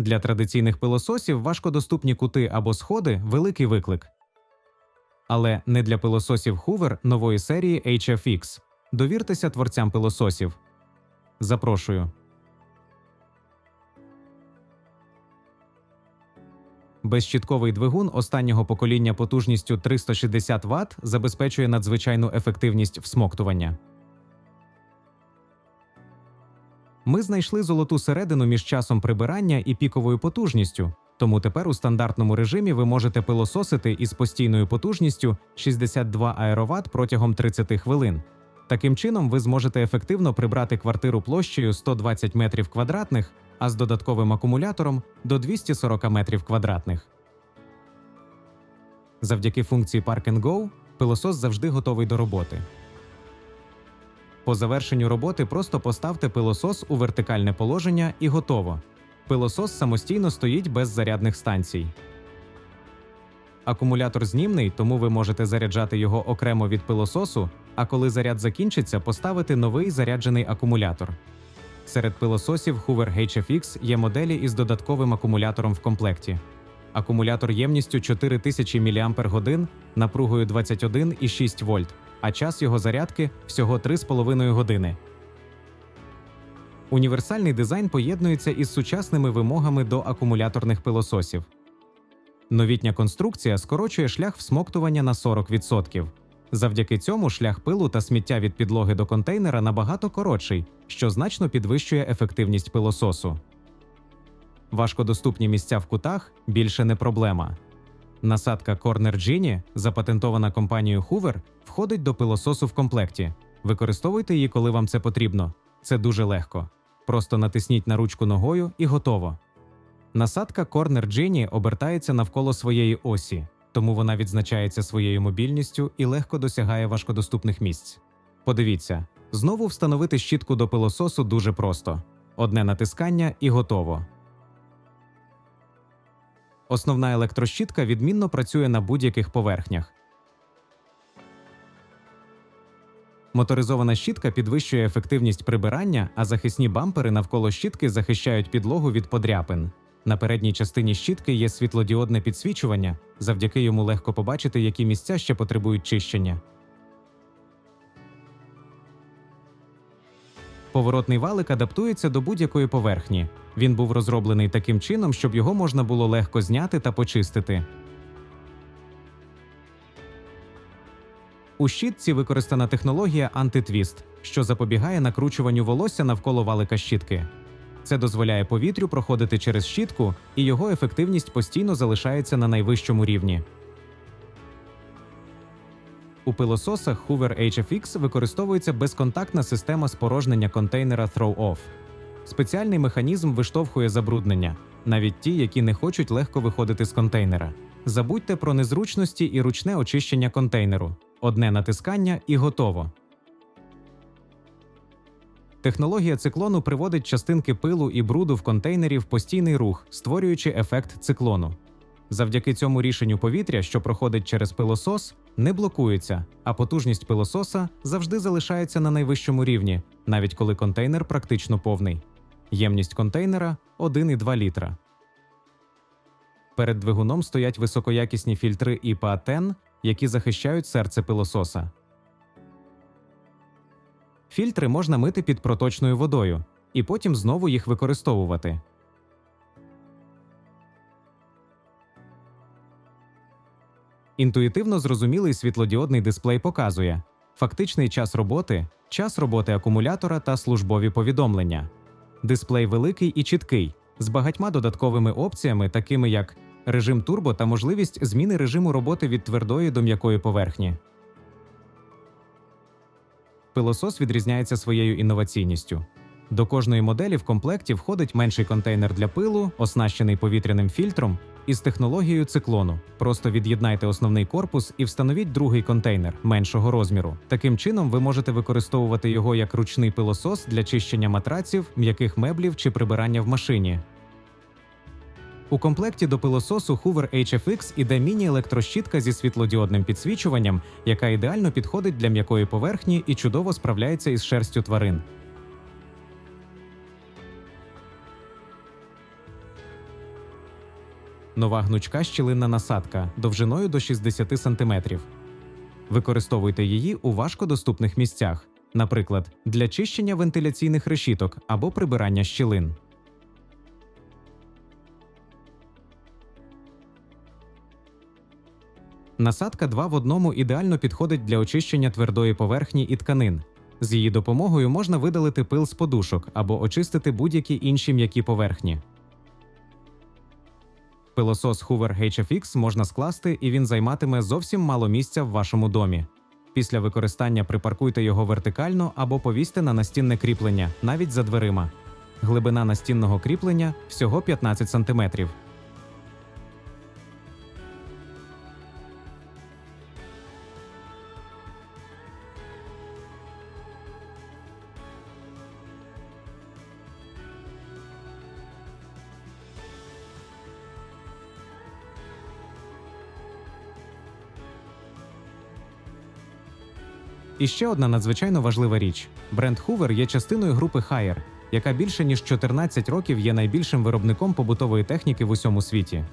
Для традиційних пилососів важкодоступні кути або сходи великий виклик. Але не для пилососів Hoover нової серії HFX. Довіртеся творцям пилососів. Запрошую. Безщітковий двигун останнього покоління потужністю 360 Вт забезпечує надзвичайну ефективність всмоктування. Ми знайшли золоту середину між часом прибирання і піковою потужністю, тому тепер у стандартному режимі ви можете пилососити із постійною потужністю 62 аероват протягом 30 хвилин. Таким чином, ви зможете ефективно прибрати квартиру площею 120 метрів квадратних, а з додатковим акумулятором до 240 метрів квадратних. Завдяки функції Park Go пилосос завжди готовий до роботи. По завершенню роботи просто поставте пилосос у вертикальне положення і готово. Пилосос самостійно стоїть без зарядних станцій. Акумулятор знімний, тому ви можете заряджати його окремо від пилососу, а коли заряд закінчиться, поставити новий заряджений акумулятор. Серед пилососів Hoover HFX є моделі із додатковим акумулятором в комплекті. Акумулятор ємністю 4000 мАч напругою 21,6 вольт, а час його зарядки всього 3,5 години. Універсальний дизайн поєднується із сучасними вимогами до акумуляторних пилососів. Новітня конструкція скорочує шлях всмоктування на 40%. Завдяки цьому шлях пилу та сміття від підлоги до контейнера набагато коротший, що значно підвищує ефективність пилососу. Важкодоступні місця в кутах більше не проблема. Насадка Corner Genie, запатентована компанією Hoover, входить до пилососу в комплекті. Використовуйте її, коли вам це потрібно. Це дуже легко. Просто натисніть на ручку ногою і готово. Насадка Corner Genie обертається навколо своєї осі, тому вона відзначається своєю мобільністю і легко досягає важкодоступних місць. Подивіться, знову встановити щітку до пилососу дуже просто: одне натискання і готово. Основна електрощітка відмінно працює на будь-яких поверхнях. Моторизована щітка підвищує ефективність прибирання, а захисні бампери навколо щітки захищають підлогу від подряпин. На передній частині щітки є світлодіодне підсвічування, завдяки йому легко побачити, які місця ще потребують чищення. Поворотний валик адаптується до будь-якої поверхні. Він був розроблений таким чином, щоб його можна було легко зняти та почистити. У щітці використана технологія антитвіст, що запобігає накручуванню волосся навколо валика щітки. Це дозволяє повітрю проходити через щітку, і його ефективність постійно залишається на найвищому рівні. У пилососах Hoover HFX використовується безконтактна система спорожнення контейнера Throw-Off. Спеціальний механізм виштовхує забруднення, навіть ті, які не хочуть легко виходити з контейнера. Забудьте про незручності і ручне очищення контейнеру. Одне натискання і готово. Технологія циклону приводить частинки пилу і бруду в контейнері в постійний рух, створюючи ефект циклону. Завдяки цьому рішенню повітря, що проходить через пилосос, не блокується, а потужність пилососа завжди залишається на найвищому рівні, навіть коли контейнер практично повний. Ємність контейнера 1,2 літра. Перед двигуном стоять високоякісні фільтри IPA-10, які захищають серце пилососа. Фільтри можна мити під проточною водою і потім знову їх використовувати. Інтуїтивно зрозумілий світлодіодний дисплей показує фактичний час роботи, час роботи акумулятора та службові повідомлення. Дисплей великий і чіткий, з багатьма додатковими опціями, такими як режим турбо та можливість зміни режиму роботи від твердої до м'якої поверхні. Пилосос відрізняється своєю інноваційністю. До кожної моделі в комплекті входить менший контейнер для пилу, оснащений повітряним фільтром, із технологією циклону. Просто від'єднайте основний корпус і встановіть другий контейнер меншого розміру. Таким чином, ви можете використовувати його як ручний пилосос для чищення матраців, м'яких меблів чи прибирання в машині. У комплекті до пилососу Hoover HFX іде міні-електрощітка зі світлодіодним підсвічуванням, яка ідеально підходить для м'якої поверхні і чудово справляється із шерстю тварин. Нова гнучка щілинна насадка довжиною до 60 см. Використовуйте її у важкодоступних місцях, наприклад, для чищення вентиляційних решіток або прибирання щілин. Насадка 2 в одному ідеально підходить для очищення твердої поверхні і тканин. З її допомогою можна видалити пил з подушок або очистити будь-які інші м'які поверхні. Пилосос Hoover HFX можна скласти, і він займатиме зовсім мало місця в вашому домі. Після використання припаркуйте його вертикально або повісьте на настінне кріплення, навіть за дверима. Глибина настінного кріплення всього 15 см. І ще одна надзвичайно важлива річ: бренд Hoover є частиною групи Haier, яка більше ніж 14 років є найбільшим виробником побутової техніки в усьому світі.